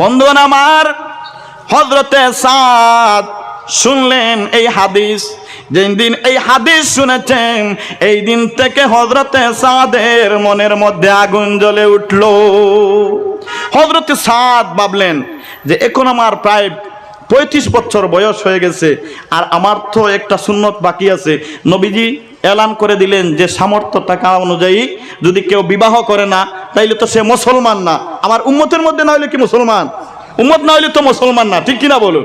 বন্ধুগণ আমার হজরতে সাদ শুনলেন এই হাদিস। যেই দিন এই হাদিস শুনেছেন, এই দিন থেকে হজরতে সাদের মনের মধ্যে আগুন জ্বলে উঠল। হজরতে সাদ ভাবলেন যে এখন আমার প্রায় পঁয়ত্রিশ বছর বয়স হয়ে গেছে, আর আমার তো একটা সুন্নত বাকি আছে। নবীজি এলান করে দিলেন যে সামর্থ্য টাকা অনুযায়ী যদি কেউ বিবাহ করে না, তাইলে তো সে মুসলমান না। আমার উম্মতের মধ্যে না হলে কি মুসলমান? উম্মত না হলে তো মুসলমান না, ঠিক কিনা বলুন?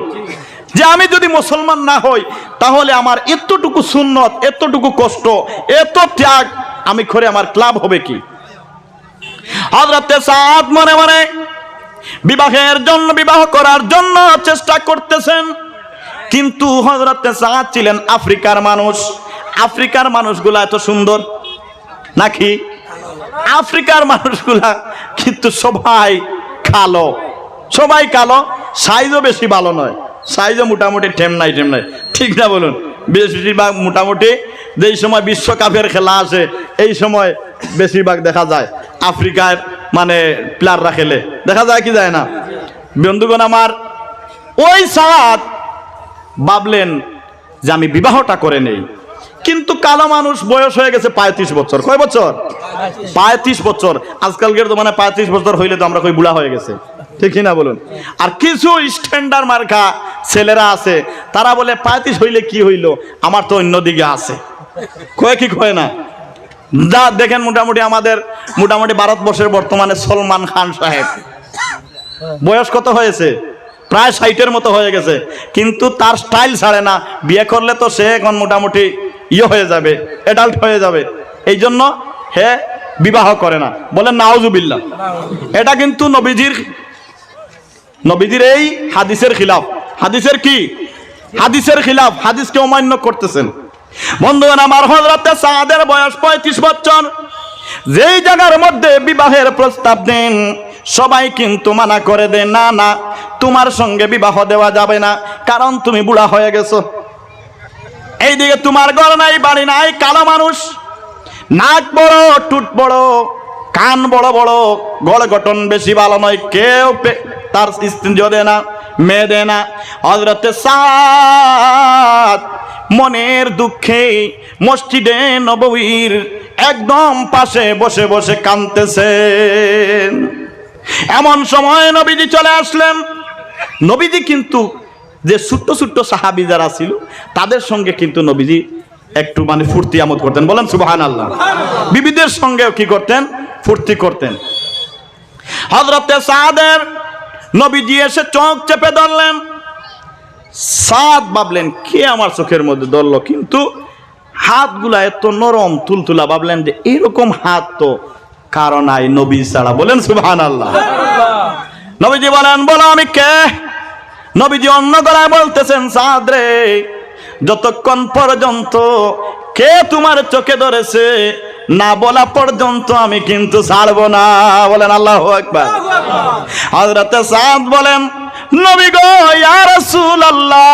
যে আমি যদি মুসলমান না হই, তাহলে আমার এতটুকু সুন্নত, এতটুকু কষ্ট, এত ত্যাগ আমি করে আমার ক্লাব হবে কি? মনে মনে বিবাহের জন্য, বিবাহ করার জন্য চেষ্টা করতেছেন। কিন্তু হজরতে ছিলেন আফ্রিকার মানুষ। আফ্রিকার মানুষগুলা এত সুন্দর নাকি? আফ্রিকার মানুষগুলা কিন্তু সবাই কালো। সবাই কালো সাইজও বেশি ভালো নয়। সাইজও মোটামুটি ঠেম নাই ঠেম নাই। ঠিক না বলুন? বেশিরভাগ মোটামুটি যেই সময় বিশ্বকাপের খেলা আছে এই সময় বেশিরভাগ দেখা যায় আফ্রিকার মানে প্লেয়াররা খেলে। দেখা যায় কি যায় না? বন্ধুগণ আমার, ওই সাত ভাবলেন যে আমি বিবাহটা করে নেই। কিন্তু কালো মানুষ বয়স হয়ে গেছে পঁয়ত্রিশ বছর। কয় বছর? পঁয়ত্রিশ বছর। আজকালকের তো মানে পঁয়ত্রিশ বছর হইলে তো আমরা কই বুড়া হয়ে গেছে। ঠিক না বলুন? আর কিছু স্ট্যান্ডার্ড মার্কা ছেলেরা আছে, তারা বলে পঁয়ত্রিশ হইলে কি হইল? আমার তো অন্যদিকে আছে। কয়ে কি কয় না? যা দেখেন মোটামুটি আমাদের, মোটামুটি ভারতবর্ষের বর্তমানে সলমান খান সাহেব। বয়স কত হয়েছে? প্রায় ষাটের মতো হয়ে গেছে। কিন্তু তার স্টাইল ছাড়ে না। বিয়ে করলে তো সে এখন মোটামুটি ইয়ে হয়ে যাবে এডাল্ট হয়ে যাবে। এই জন্য হে বিবাহ করে না। বলেন নাওজুবিল্লা এটা কিন্তু নবীজির নবীজির এই হাদিসের খিলাফ। হাদিসের কি? হাদিসের খিলাফ। হাদিসকে অমান্য করতেছেন। বন্ধুগণ, আমার হজরতে সাদের বয়স পঁয়ত্রিশ বছর। যেই জায়গার মধ্যে বিবাহের প্রস্তাব দেন, সবাই কিন্তু মানা করে দেন, না না, তোমার সঙ্গে বিবাহ দেওয়া যাবে না, কারণ তুমি বুড়া হয়ে গেছো। এইদিকে তোমার ঘর নাই, বাড়ি নাই, কালো মানুষ। নাক বড় টুট বড়, কান বড় বড় গড় গঠন বেশি ভালো নয়, কেউ তার স্ত্রী দেয় না, মেয়ে দেয় না। হজরতে সাত মনের দুঃখে মসজিদে নববীর একদম পাশে বসে বসে কাঁদতেছেন। এমন সময় নবীজি চলে আসলেন। নবীজি কিন্তু যে ছোট্ট ছোট্ট সাহাবি যারা ছিল তাদের সঙ্গে কিন্তু নবীজি একটু মানে ফুর্তি আমদ করতেন। বলেন সুবাহান আল্লাহ বিবিদের সঙ্গেও কি করতেন? ফুর্তি করতেন। হজরতে সাদের নবীজি এসে চোখ চেপে ধরলেন। সাদ ভাবলেন কে আমার চোখের মধ্যে ধরলো? কিন্তু হাতগুলা এত নরম তুলতুলা ভাবলেন যে এরকম হাত তো কারণ নাই নবী ছাড়া। বলেন সুবহান আল্লাহ নবীজি বলেন বলো আমি কে? নবীজি অন্য গলায় বলতেছেন সাদ রে যতক্ষণ পর্যন্ত কে তোমার চোখে ধরেছে, না বলা পর্যন্ত আমি কিন্তু ছাড়বো না। বলেন আল্লাহ একবার হজরতে সাদ বলেন, নবী গো রাসূলুল্লাহ,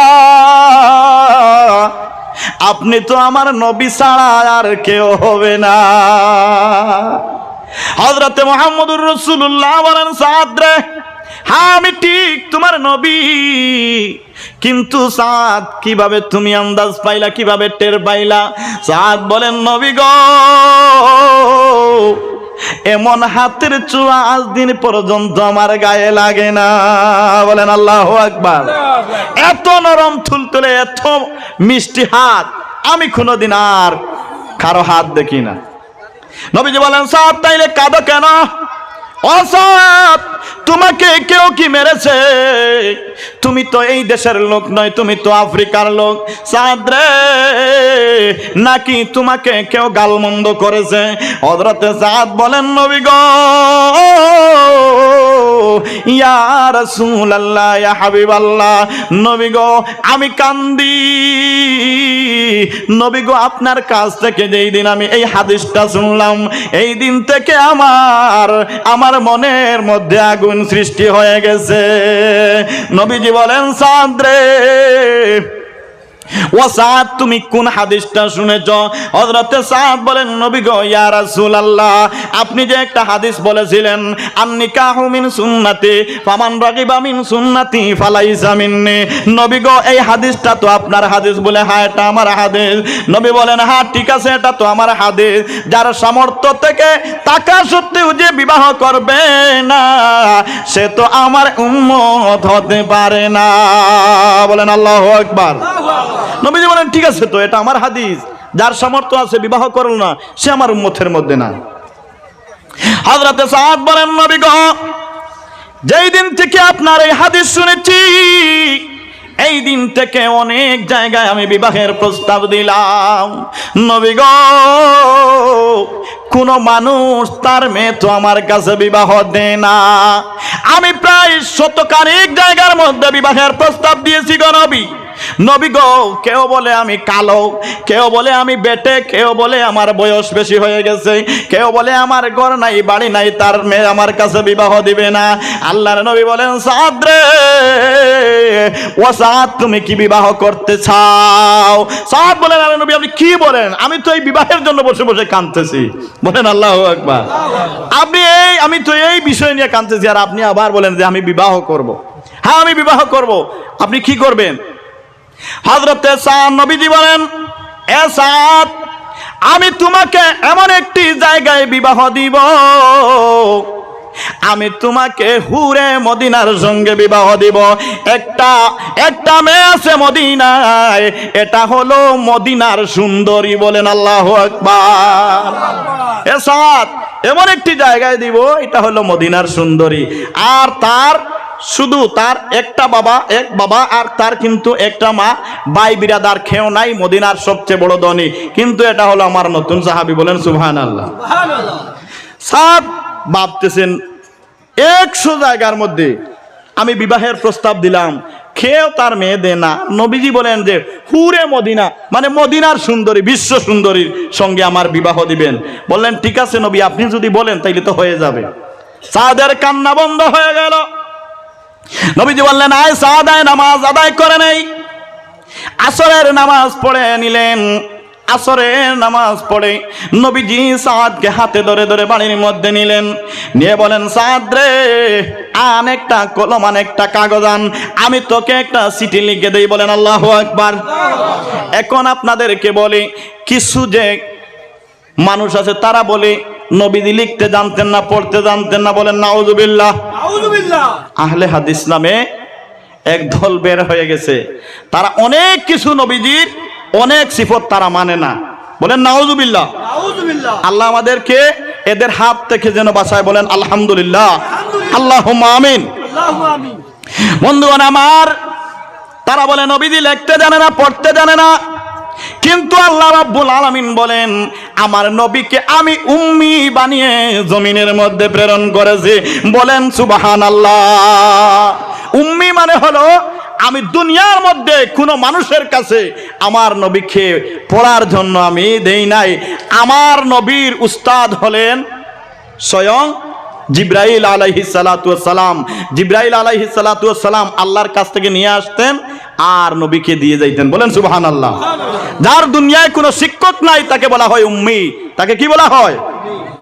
আপনি তো আমার নবী ছাড়া আর কেউ হবে না। হজরতে মোহাম্মদুর রসুল্লাহ বলেন সাদ রে হ্যাঁ আমি ঠিক তোমার নবী। কিন্তু সাদ, কীভাবে তুমি আন্দাজ পাইলা, কীভাবে টের পাইলা? সাদ বলেন, নবী গো, এমন হাতের চুয়া আজ দিন পর্যন্ত আমার গায়ে লাগে না। বলেন, আল্লাহ আকবার। এত নরম তুলতুলে এত মিষ্টি হাত, আমি কোনোদিন আর কারও হাত দেখি না। নবীজি বলেন সাপ তাইলে কাঁদো কেন? অসাপ তোমাকে কেউ কি মেরেছে? তুমি তো এই দেশের লোক নয়, তুমি তো আফ্রিকার লোক। সাদরে নাকি তোমাকে কেউ গালমন্দ করেছে? হজরতে সাদ বলেন, নবী গো, ইয়া রাসূলুল্লাহ, ইয়া হাবিবাল্লাহ, নবী গো, আমি কান্দি। নবী গো, আপনার কাছ থেকে যেই দিন আমি এই হাদিসটা শুনলাম, এই দিন থেকে আমার আমার মনের মধ্যে আগুন সৃষ্টি হয়ে গেছে। নবীজি বলেন সাদরে ও তুমি কোন হাদিসটা শুনেছ? হযরতে সাদ বলেন, নবী গো, ইয়া রাসূলুল্লাহ, আপনি যে একটা হাদিস বলেছিলেন, আন্নিকাহু মিন সুন্নতি, ফামান রাগিবা মিন সুন্নতি, ফালাইসা মিন্নি। নবী গো, এই হাদিসটা তো আপনার হাদিস বলে হ্যাঁ এটা আমার হাদিস। নবী বলেন হ্যাঁ ঠিক আছে, এটা তো আমার হাদিস। যার সামর্থ্য থেকে টাকা সত্ত্বেও যে বিবাহ করবে না, সে তো আমার উম্মত হতে পারে না। বলেন আল্লাহু আকবার। নবীজি বলেন, ঠিক আছে তো, এটা আমার হাদিস। যার সামর্থ্য আছে বিবাহ করল না, সে আমার উম্মতের মধ্যে না। হযরতে সাদ বলেন, নবী যেই দিন থেকে আপনার এই হাদিস শুনেছি, এই দিন থেকে অনেক জায়গায় আমি বিবাহের প্রস্তাব দিলাম। নবী গো, কোন মানুষ তার মেয়ে তো আমার কাছে বিবাহ দেয় না। আমি প্রায় শতকানিক জায়গার মধ্যে বিবাহের প্রস্তাব দিয়েছি গো নবী গো, কেউ বলে আমি কালো, কেউ বলে আমি বেটে, কেউ বলে আমার বয়স বেশি হয়ে গেছে, কেউ বলে আমার ঘর নাই, বাড়ি নাই, তার মেয়ে আমার কাছে বিবাহ দিবে না। আল্লাহর নবী বলেন, সাদ রে, ও সাদ, তুমি কি বিবাহ করতে চাও? সাদ বলেন আল্লাহ নবী, আপনি কি বলেন? আমি তো এই বিবাহের জন্য বসে বসে কাঁদতেছি। বলেন, আল্লাহ একবার আপনি এই, আমি তো এই বিষয় নিয়ে কাঁদতেছি, আর আপনি আবার বলেন যে, আমি বিবাহ করব। হ্যাঁ আমি বিবাহ করব। আপনি কি করবেন? হজরতে নবীজি বলেন আমি তোমাকে এমন একটি জায়গায় বিবাহ দিব। আমি তোমাকে হুরে মদিনার সঙ্গে বিবাহ দিব। একটা একটা মেয়ে আছে মদিনায়, এটা হলো মদিনার সুন্দরী বলেন আল্লাহ আকবার। এ সাদ, এমন একটি জায়গায় দিব, এটা হলো মদিনার সুন্দরী। আর তার শুধু তার একটা বাবা এক বাবা আর তার কিন্তু একটা মা। বাই বিরাদার খেও নাই মদিনার সবচেয়ে বড় ধনী। কিন্তু এটা হলো আমার নতুন সাহাবি বলেন সুবহান আল্লাহ সাদ ভাবতেছেন একশো জায়গার মধ্যে আমি বিবাহের প্রস্তাব দিলাম। খেয়েও তার মেয়ে দে না। নবীজি বলেন যে হুরে মদিনা মানে মদিনার সুন্দরী বিশ্ব সুন্দরীর সঙ্গে আমার বিবাহ দিবেন। বললেন ঠিক আছে নবী আপনি যদি বলেন তাইলে তো হয়ে যাবে। সাদের কান্না বন্ধ হয়ে গেল। নবীজি বললেন, আয় সাদায় নামাজ আদায় করে নেই। আসরের নামাজ পড়ে নিলেন, আসরের নামাজ পড়ে নবীজি সাদকে হাতে ধরে ধরে বাড়ির মধ্যে নিলেন। নিয়ে বলেন, সাদ রে, আন একটা কলম, আন একটা কাগজ আন। আমি তোকে একটা চিঠি লিখে দেই। বলেন, আল্লাহ একবার এখন আপনাদেরকে বলি, কিছু যে মানুষ আছে, তারা বলে, নবীজি লিখতে জানতেন না, পড়তে জানতেন না। বলেন, নাউজুবিল্লাহ। আহলে হাদিস নামে এক দল বের হয়ে গেছে। তারা অনেক কিছু নবীজির অনেক সিফত তারা মানে না। বলেন নাউজুবিল্লাহ। আল্লাহ আমাদেরকে এদের হাত থেকে যেন বাঁচায় বলেন আলহামদুলিল্লাহ। আল্লাহু আমিন। বন্ধুগণ আমার তারা বলে নবীজি লিখতে জানে না পড়তে জানে না। কিন্তু আল্লাহ রাব্বুল আলামিন বলেন, আমার নবীকে আমি উম্মি বানিয়ে জমিনের মধ্যে প্রেরণ করেছি। বলেন, সুবহানাল্লাহ। উম্মি মানে হলো, আমি দুনিয়ার মধ্যে কোনো মানুষের কাছে আমার নবীকে পড়ার জন্য আমি দেই নাই। আমার নবীর উস্তাদ হলেন স্বয়ং জিব্রাইল আলাইহি সালাম। জিব্রাইল আলাইহি সালাম আল্লাহর কাছ থেকে নিয়ে আসতেন আর নবীকে দিয়ে যাইতেন। বলেন সুবহান আল্লাহ যার দুনিয়ায় কোনো শিক্ষক নাই, তাকে বলা হয় উম্মি। তাকে কি বলা হয়?